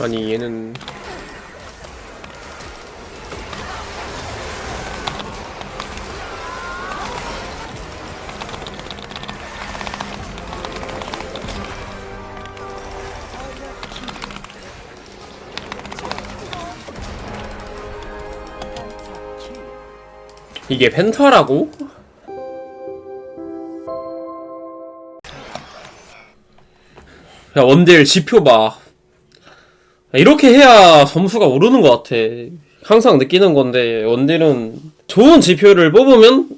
아니 얘는 이게 펜타라고? 야 원딜 지표 봐 이렇게 해야 점수가 오르는 것 같아 항상 느끼는 건데 원딜은 좋은 지표를 뽑으면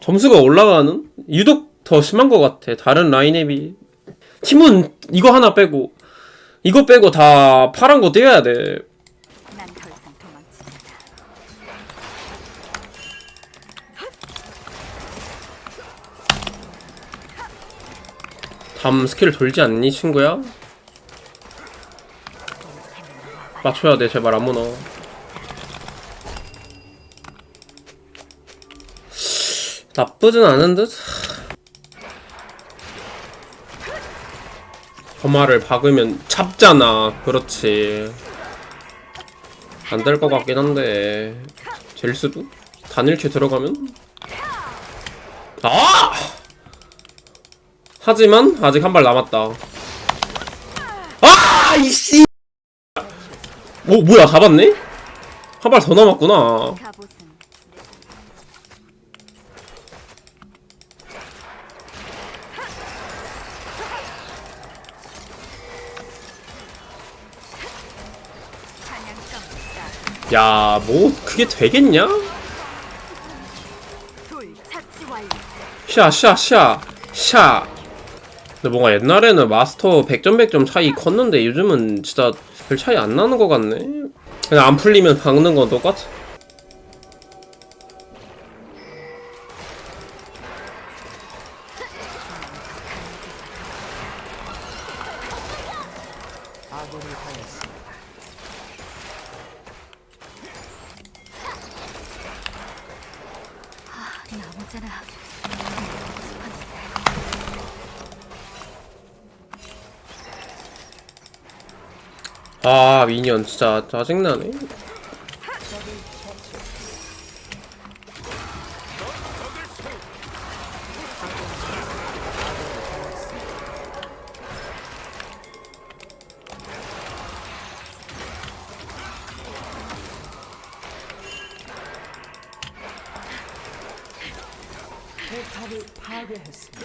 점수가 올라가는 유독 더 심한 것 같아 다른 라인에 비해 팀은 이거 하나 빼고 이거 빼고 다 파란 거 떼어야 돼. 담 스킬 돌지 않니 친구야? 맞춰야 돼 제발 아무나 나쁘진 않은 듯? 거마를 박으면 잡잖아 그렇지 안 될 것 같긴 한데 될 수도? 단일캐 들어가면? 아! 하지만 아직 한 발 남았다. 아 이씨. 오 뭐야 잡았네? 한 발 더 남았구나. 갑옷은 사냥감 야 뭐 그게 되겠냐? 돌 착지 완료. 샤샤샤 샤. 근데 뭔가 옛날에는 마스터 100점 100점 차이 컸는데 요즘은 진짜 별 차이 안 나는 것 같네. 그냥 안 풀리면 박는 건 똑같아. 아, 2년 진짜 짜증나네 파괴했습니다.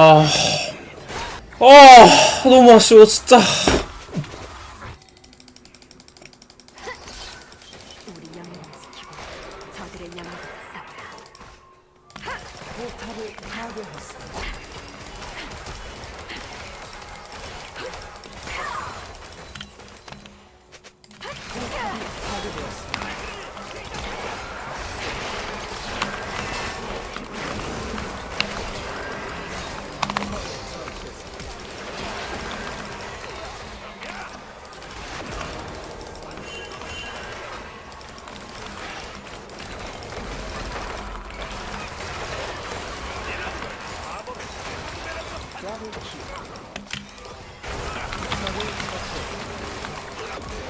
아, 아 너무 아쉬워 진짜. 우리 영웅을 지키고 저들의 영웅을 싸우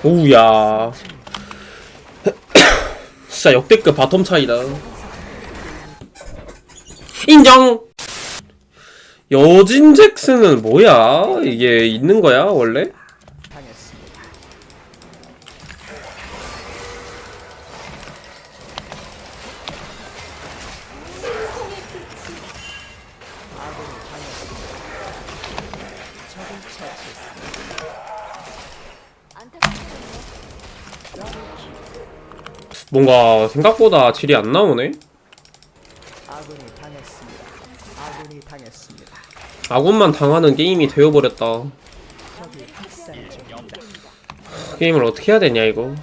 오우야. 진짜 역대급 바텀 차이다. 인정. 여진 잭슨은 뭐야? 이게 있는 거야 원래? 뭔가 생각보다 질이 안 나오네. 아군이 당했습니다. 아군이 당했습니다. 아군만 당하는 게임이 되어버렸다. 적이 학살 중입니다. 게임을 어떻게 해야 되냐 이거.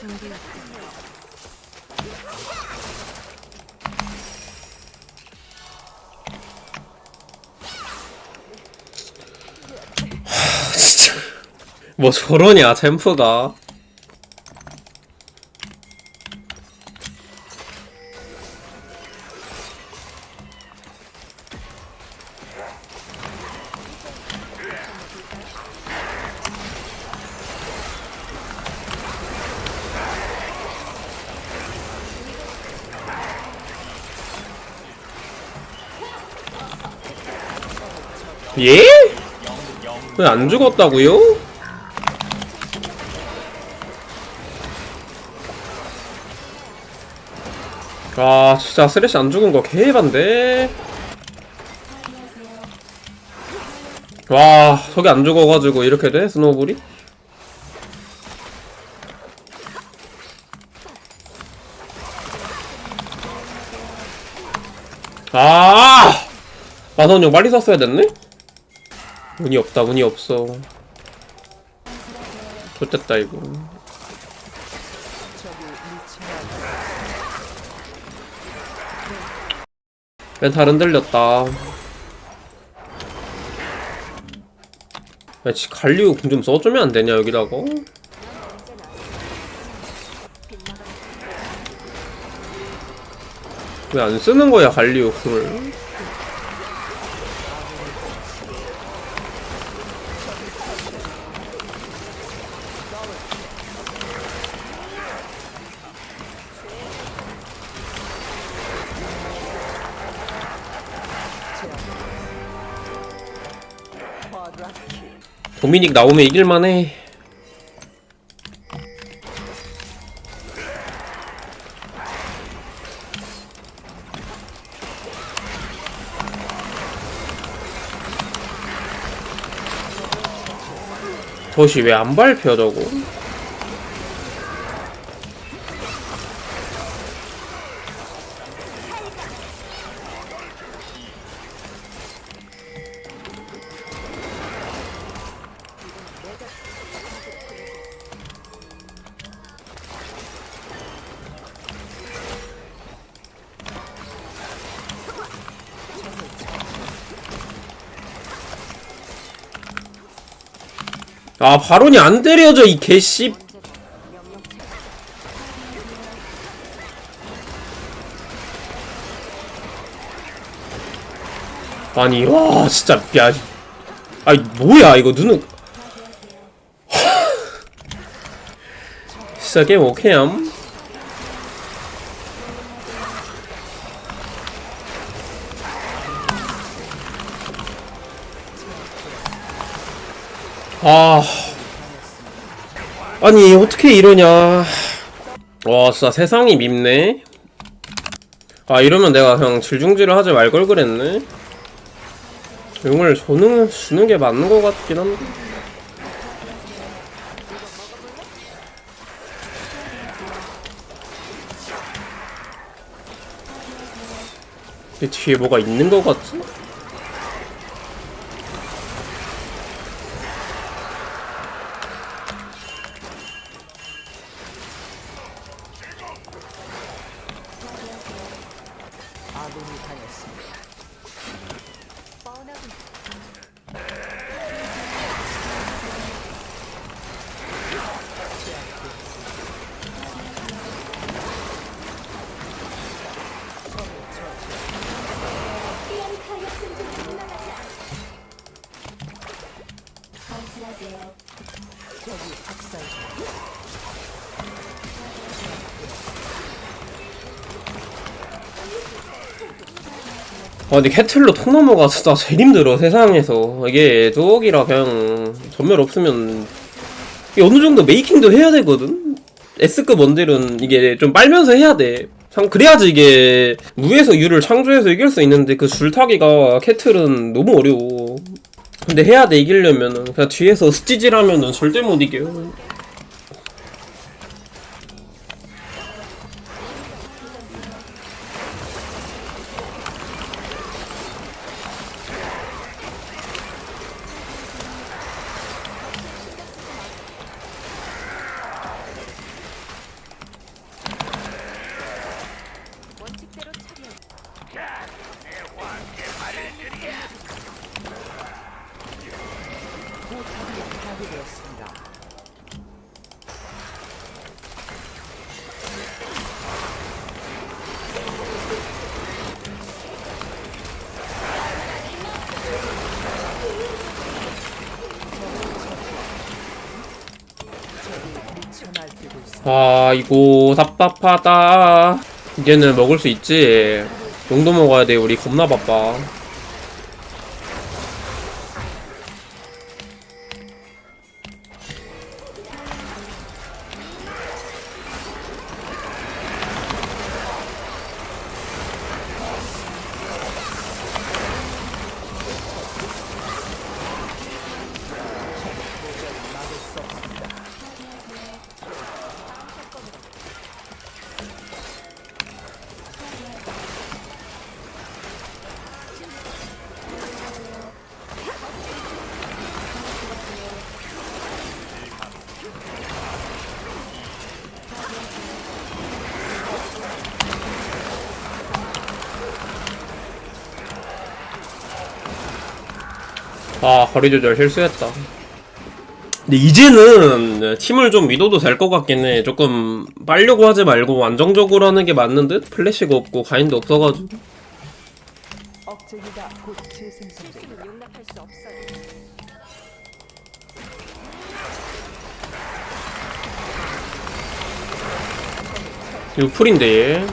준비 뭐 저러냐 챔프가 왜 안 죽었다고요? 아 진짜 쓰레쉬 안 죽은 거 개반데 와 저게 안 죽어가지고 이렇게 돼? 스노우볼이? 아 만원용 빨리 썼어야 됐네? 운이 없다 운이 없어. 좋됐다 이거. 멘탈 흔들렸다. 야, 지 갈리오 궁좀 써주면 안 되냐 여기다가? 왜 안 쓰는 거야 갈리오 궁을 도미닉 나오면 이길만해. 덫이 왜 안 밟혀 저거 아 바론이 안 때려져 이 개씨. 아니 와 진짜 야 아니 뭐야 이거 눈은. 진짜 게임 오케이함 아. 아니 어떻게 이러냐. 와 진짜 세상이 밉네. 아 이러면 내가 그냥 질중질을 하지 말 걸 그랬네. 용을 주는, 주는 게 맞는 것 같긴 한데. 이 뒤에 뭐가 있는 것 같지? 아 근데 캐틀로 토너머가 진짜 제일 힘들어 세상에서. 이게 두억이라 그냥 전멸 없으면 어느 정도 메이킹도 해야 되거든? S급 원딜은 이게 좀 빨면서 해야 돼. 참 그래야지 이게 무에서 유를 창조해서 이길 수 있는데 그 줄타기가 캐틀은 너무 어려워. 근데 해야 돼 이기려면은. 그냥 뒤에서 스티질하면은 절대 못 이겨. 파 아 이거 답답하다. 이제는 먹을 수 있지. 용도 먹어야 돼 우리 겁나 바빠 아 거리 조절 실수했다 근데 이제는 팀을 좀 믿어도 될 것 같긴 해 조금 빨려고 하지 말고 안정적으로 하는 게 맞는 듯 플래시가 없고 가인도 없어가지고 억제기가 곧 재생성됩니다. 용납할 수 없어요. 이거 풀인데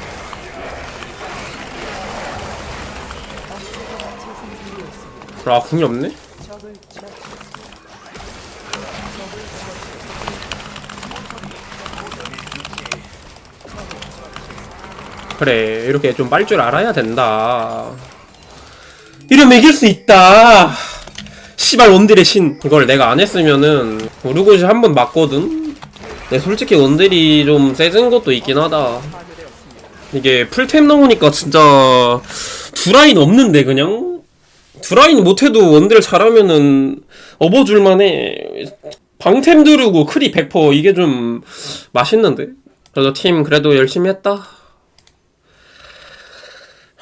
아 궁이 없네? 그래 이렇게 좀 빨 줄 알아야 된다. 이러면 이길 수 있다. 시발 원딜의 신. 이걸 내가 안 했으면은 우르고시 한 번 맞거든? 근데 솔직히 원딜이 좀 세진 것도 있긴 하다. 이게 풀템 나오니까 진짜 두 라인 없는데 그냥? 두 라인 못해도 원딜 잘하면은 업어줄만해. 방템 두르고 크리 100% 이게 좀 맛있는데? 그래도 팀 그래도 열심히 했다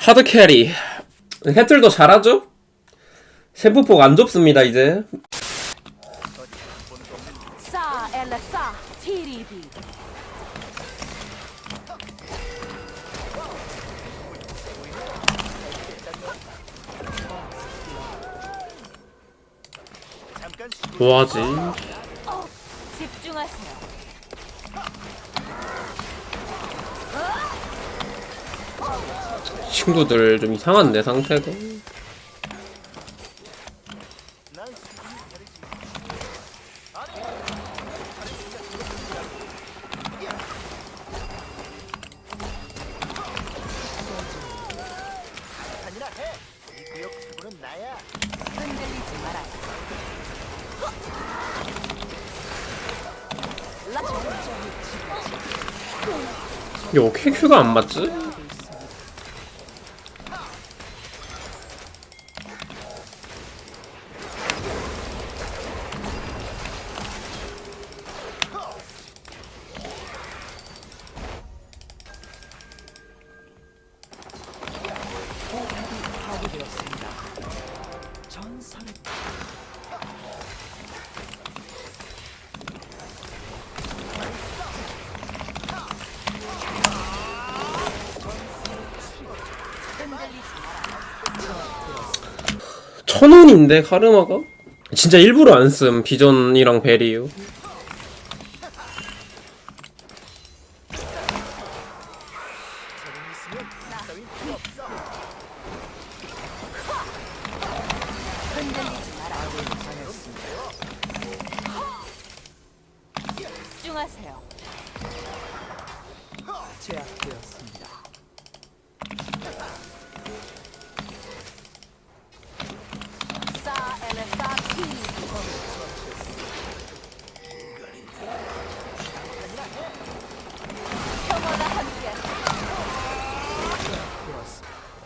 하드 캐리 캐틀도 잘하죠? 샘프폭 안 좁습니다 이제. 뭐하지? 집중하세요. 친구들 좀 이상한데 상태가. 이거 KQ가 안 맞지? 천 원인데 카르마가? 진짜 일부러 안 쓴 비전이랑. 흔들리지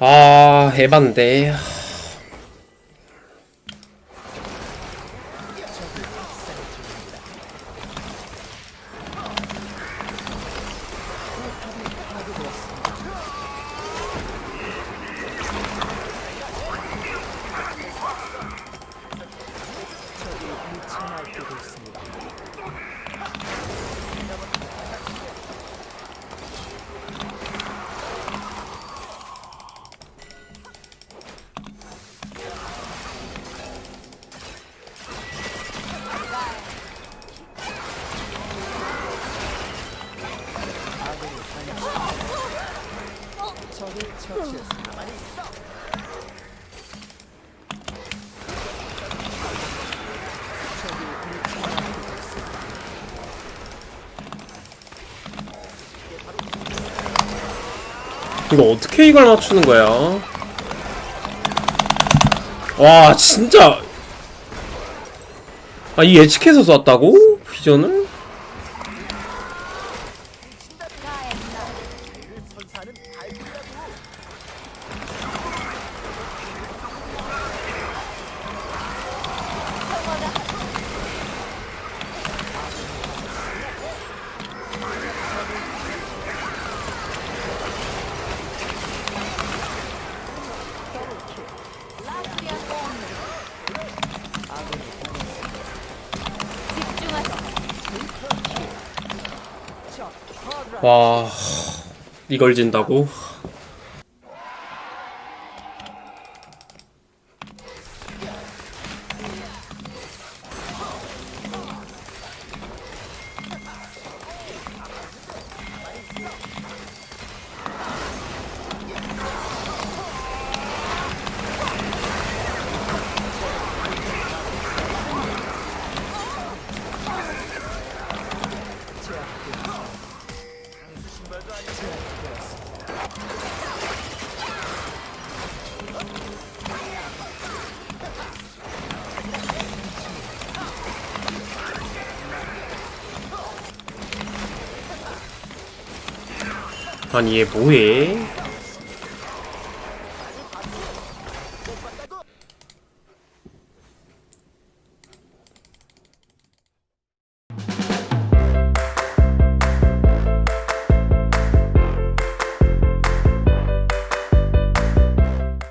아, 에반데. 이거 어떻게 이걸 맞추는 거야? 와 진짜 아 이 예측해서 쐈다고? 비전을? 와 이걸 진다고? 아니 얘 뭐해?